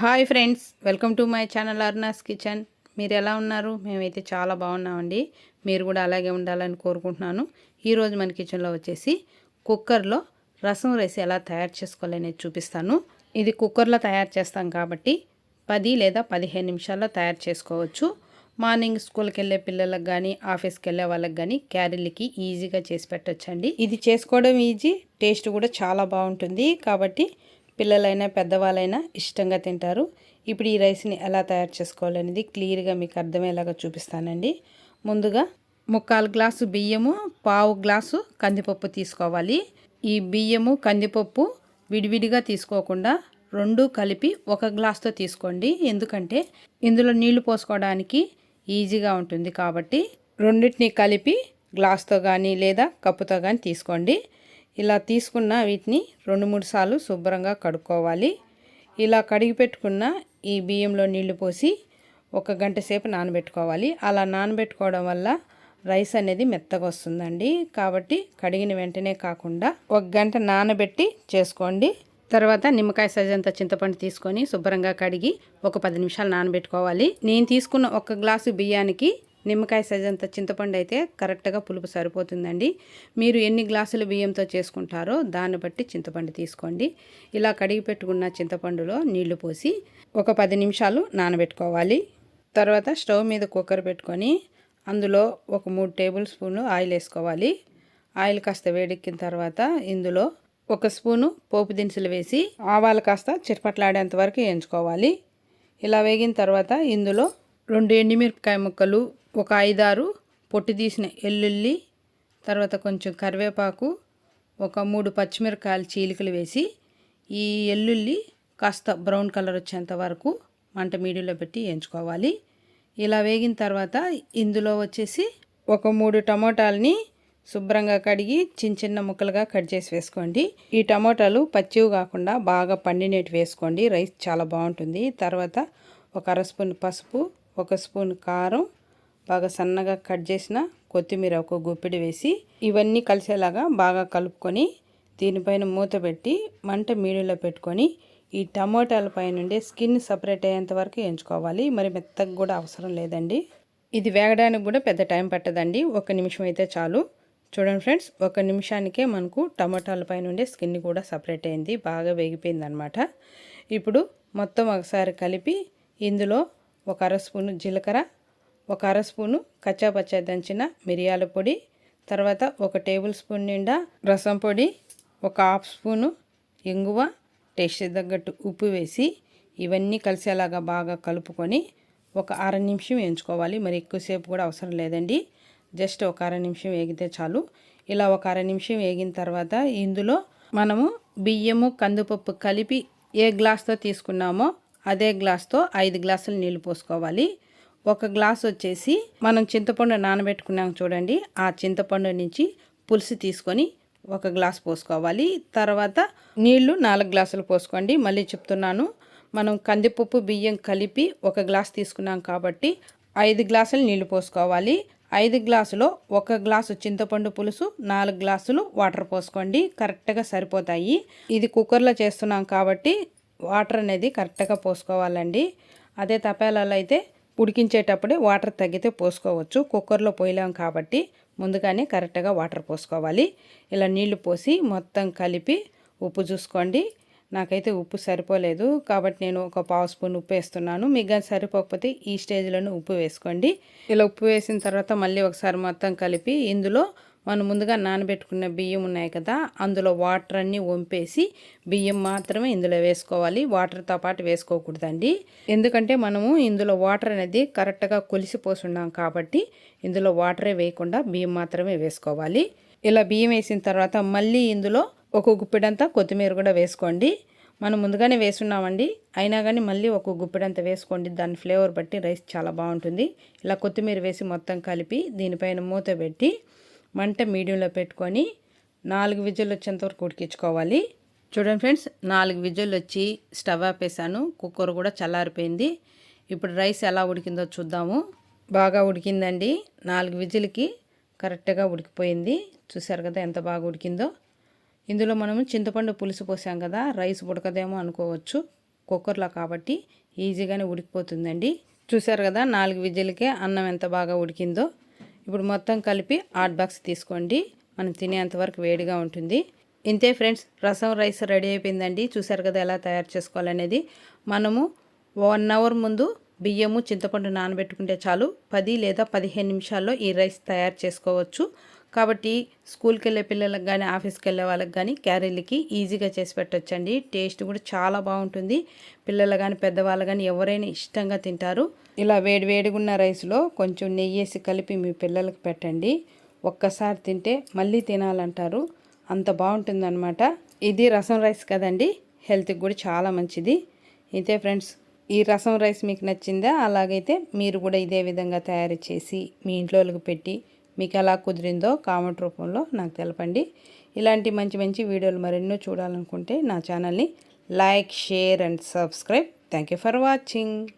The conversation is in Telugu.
Hi friends welcome to my channel Arna's kitchen. మీరు ఎలా ఉన్నారు? మేమైతే చాలా బాగున్నామండి. మీరు కూడా అలాగే ఉండాలని కోరుకుంటున్నాను. ఈరోజు మన కిచెన్లో వచ్చేసి కుక్కర్లో రసం రైస్ ఎలా తయారు చేసుకోవాలనేది చూపిస్తాను. ఇది కుక్కర్లో తయారు చేస్తాం కాబట్టి పది లేదా పదిహేను నిమిషాల్లో తయారు చేసుకోవచ్చు. మార్నింగ్ స్కూల్కి వెళ్ళే పిల్లలకు కానీ ఆఫీస్కి వెళ్ళే వాళ్ళకి కానీ క్యారీలకి ఈజీగా చేసి పెట్టొచ్చండి. ఇది చేసుకోవడం ఈజీ టేస్ట్ కూడా చాలా బాగుంటుంది. కాబట్టి పిల్లలైనా పెద్దవాళ్ళైనా ఇష్టంగా తింటారు. ఇప్పుడు ఈ రైస్ని ఎలా తయారు చేసుకోవాలనేది క్లియర్గా మీకు అర్థమయ్యేలాగా చూపిస్తానండి. ముందుగా ముక్కాలు గ్లాసు బియ్యము పావు గ్లాసు కందిపప్పు తీసుకోవాలి. ఈ బియ్యము కందిపప్పు విడివిడిగా తీసుకోకుండా రెండు కలిపి ఒక గ్లాస్తో తీసుకోండి. ఎందుకంటే ఇందులో నీళ్ళు పోసుకోవడానికి ఈజీగా ఉంటుంది కాబట్టి రెండింటిని కలిపి గ్లాస్తో కానీ లేదా కప్పుతో కానీ తీసుకోండి. ఇలా తీసుకున్న వీటిని రెండు మూడు సార్లు శుభ్రంగా కడుక్కోవాలి. ఇలా కడిగి పెట్టుకున్న ఈ బియ్యంలో నీళ్ళు పోసి ఒక గంట సేపు నానబెట్టుకోవాలి. అలా నానబెట్టుకోవడం వల్ల రైస్ అనేది మెత్తగా వస్తుందండి. కాబట్టి కడిగిన వెంటనే కాకుండా ఒక గంట నానబెట్టి చేసుకోండి. తర్వాత నిమ్మకాయ సజంత చింతపండు తీసుకొని శుభ్రంగా కడిగి ఒక పది నిమిషాలు నానబెట్టుకోవాలి. నేను తీసుకున్న ఒక గ్లాసు బియ్యానికి నిమ్మకాయ సైజంత చింతపండు అయితే కరెక్ట్గా పులుపు సరిపోతుందండి. మీరు ఎన్ని గ్లాసులు బియ్యంతో చేసుకుంటారో దాన్ని బట్టి చింతపండు తీసుకోండి. ఇలా కడిగి పెట్టుకున్న చింతపండులో నీళ్ళు పోసి ఒక పది నిమిషాలు నానబెట్టుకోవాలి. తర్వాత స్టవ్ మీద కుక్కర్ పెట్టుకొని అందులో ఒక మూడు టేబుల్ స్పూన్లు ఆయిల్ వేసుకోవాలి. ఆయిల్ కాస్త వేడెక్కిన తర్వాత ఇందులో ఒక స్పూను పోపు దినుసులు వేసి ఆవాలు కాస్త చిరపట్లాడేంత వరకు వేయించుకోవాలి. ఇలా వేగిన తర్వాత ఇందులో రెండు ఎండిమిరపకాయ ముక్కలు ఒక ఐదారు పొట్టి తీసిన ఎల్లుల్లి తర్వాత కొంచెం కరివేపాకు ఒక మూడు పచ్చిమిరకాయలు చీలికలు వేసి ఈ ఎల్లుల్లి కాస్త బ్రౌన్ కలర్ వచ్చేంత వరకు మంట మీడియంలో పెట్టి వేయించుకోవాలి. ఇలా వేగిన తర్వాత ఇందులో వచ్చేసి ఒక మూడు టమోటాలని శుభ్రంగా కడిగి చిన్న చిన్న ముక్కలుగా కట్ చేసి వేసుకోండి. ఈ టమోటాలు పచ్చివి కాకుండా బాగా పండినట్టు వేసుకోండి. రైస్ చాలా బాగుంటుంది. తర్వాత ఒక అర స్పూన్ పసుపు ఒక స్పూన్ కారం బాగా సన్నగా కట్ చేసిన కొత్తిమీర ఒక గుప్పిడి వేసి ఇవన్నీ కలిసేలాగా బాగా కలుపుకొని దీనిపైన మూత పెట్టి మంట మీడియంలో పెట్టుకొని ఈ టమోటాల పైన స్కిన్ సపరేట్ అయ్యేంత వరకు ఎంచుకోవాలి మరి మెత్తగా కూడా అవసరం లేదండి. ఇది వేగడానికి కూడా పెద్ద టైం పట్టదండి. ఒక నిమిషం అయితే చాలు. చూడండి ఫ్రెండ్స్ ఒక నిమిషానికే మనకు టమాటాల పైన ఉండే స్కిన్ కూడా సపరేట్ అయింది. బాగా వేగిపోయింది అనమాట ఇప్పుడు మొత్తం ఒకసారి కలిపి ఇందులో ఒక అర స్పూన్ జీలకర్ర ఒక అర స్పూను కచ్చాపచ్చా దంచిన మిరియాల పొడి తర్వాత ఒక టేబుల్ స్పూన్ నిండా రసం పొడి ఒక హాఫ్ స్పూను ఇంగువ టేస్ట్ తగ్గట్టు ఉప్పు వేసి ఇవన్నీ కలిసేలాగా బాగా కలుపుకొని ఒక అర నిమిషం వేయించుకోవాలి. మరి ఎక్కువసేపు కూడా అవసరం లేదండి. జస్ట్ ఒక అర నిమిషం వేగితే చాలు. ఇలా ఒక అర నిమిషం వేగిన తర్వాత ఇందులో మనము బియ్యము కందిపప్పు కలిపి ఏ గ్లాస్తో తీసుకున్నామో అదే గ్లాస్తో ఐదు గ్లాసులు నీళ్ళు పోసుకోవాలి. ఒక గ్లాస్ వచ్చేసి మనం చింతపండు నానబెట్టుకున్నాం చూడండి. ఆ చింతపండు నుంచి పులుసు తీసుకొని ఒక గ్లాస్ పోసుకోవాలి. తర్వాత నీళ్ళు నాలుగు గ్లాసులు పోసుకోండి. మళ్ళీ చెప్తున్నాను మనం కందిపప్పు బియ్యం కలిపి ఒక గ్లాస్ తీసుకున్నాం కాబట్టి ఐదు గ్లాసులు నీళ్ళు పోసుకోవాలి. ఐదు గ్లాసులో ఒక గ్లాసు చింతపండు పులుసు నాలుగు గ్లాసులు వాటర్ పోసుకోండి. కరెక్ట్గా సరిపోతాయి. ఇది కుక్కర్లో చేస్తున్నాం కాబట్టి వాటర్ అనేది కరెక్ట్గా పోసుకోవాలండి. అదే తపేలలో అయితే ఉడికించేటప్పుడే వాటర్ తగ్గితే పోసుకోవచ్చు. కుక్కర్లో పోయలేం కాబట్టి ముందుగానే కరెక్ట్గా వాటర్ పోసుకోవాలి. ఇలా నీళ్ళు పోసి మొత్తం కలిపి ఉప్పు చూసుకోండి. నాకైతే ఉప్పు సరిపోలేదు కాబట్టి నేను ఒక పావు స్పూన్ ఉప్పు వేస్తున్నాను. మీకు కానీ సరిపోకపోతే ఈ స్టేజ్లోనే ఉప్పు వేసుకోండి. ఇలా ఉప్పు వేసిన తర్వాత మళ్ళీ ఒకసారి మొత్తం కలిపి ఇందులో మనం ముందుగా నానబెట్టుకున్న బియ్యం ఉన్నాయి కదా అందులో వాటర్ అన్నీ వంపేసి బియ్యం మాత్రమే ఇందులో వేసుకోవాలి. వాటర్తో పాటు వేసుకోకూడదండి. ఎందుకంటే మనము ఇందులో వాటర్ అనేది కరెక్ట్గా కొలిసిపోసున్నాం కాబట్టి ఇందులో వాటరే వేయకుండా బియ్యం మాత్రమే వేసుకోవాలి. ఇలా బియ్యం వేసిన తర్వాత మళ్ళీ ఇందులో ఒక గుప్పిడంతా కొత్తిమీర కూడా వేసుకోండి. మనం ముందుగానే వేసున్నామండి. అయినా కానీ మళ్ళీ ఒక గుప్పిడంతా వేసుకోండి. దాని ఫ్లేవర్ బట్టి రైస్ చాలా బాగుంటుంది. ఇలా కొత్తిమీర వేసి మొత్తం కలిపి దీనిపైన మూత పెట్టి మంట మీడియంలో పెట్టుకొని నాలుగు విజులు వచ్చేంత వరకు ఉడికించుకోవాలి. చూడండి ఫ్రెండ్స్ నాలుగు విజులు వచ్చి స్టవ్ ఆపేసాను కుక్కర్ కూడా చల్లారిపోయింది. ఇప్పుడు రైస్ ఎలా ఉడికిందో చూద్దాము. బాగా ఉడికిందండి. నాలుగు విజిల్కి కరెక్ట్గా ఉడికిపోయింది. చూసారు కదా ఎంత బాగా ఉడికిందో. ఇందులో మనము చింతపండు పులుసు పోసాం కదా రైస్ ఉడకదేమో అనుకోవచ్చు. కుక్కర్లో కాబట్టి ఈజీగానే ఉడికిపోతుందండి. చూసారు కదా నాలుగు విజులకే అన్నం ఎంత బాగా ఉడికిందో. ఇప్పుడు మొత్తం కలిపి హాట్ బాక్స్ తీసుకోండి. మనం తినేంత వరకు వేడిగా ఉంటుంది. ఇంతే ఫ్రెండ్స్ రసం రైస్ రెడీ అయిపోయిందండి. చూసారు కదా ఎలా తయారు చేసుకోవాలనేది. మనము వన్ అవర్ ముందు బియ్యము చింతపండు నానబెట్టుకుంటే చాలు పది లేదా పదిహేను నిమిషాల్లో ఈ రైస్ తయారు చేసుకోవచ్చు. కాబట్టి స్కూల్కి వెళ్ళే పిల్లలకు కానీ ఆఫీస్కి వెళ్ళే వాళ్ళకి కానీ క్యారీలకి ఈజీగా చేసి పెట్టొచ్చండి. టేస్ట్ కూడా చాలా బాగుంటుంది. పిల్లలు కానీ పెద్దవాళ్ళు కానీ ఎవరైనా ఇష్టంగా తింటారు. ఇలా వేడి వేడిగా ఉన్న రైస్లో కొంచెం నెయ్యి వేసి కలిపి మీ పిల్లలకు పెట్టండి. ఒక్కసారి తింటే మళ్ళీ తినాలంటారు. అంత బాగుంటుందన్నమాట. ఇది రసం రైస్ కదండి. హెల్త్కి కూడా చాలా మంచిది. అయితే ఫ్రెండ్స్ ఈ రసం రైస్ మీకు నచ్చిందా? అలాగైతే మీరు కూడా ఇదే విధంగా తయారు చేసి మీ ఇంట్లోకి పెట్టి మీకు ఎలా కుదిరిందో కామెంట్ రూపంలో నాకు తెలపండి. ఇలాంటి మంచి మంచి వీడియోలు మరెన్నో చూడాలనుకుంటే నా ఛానల్ని like share and subscribe. Thank for watching.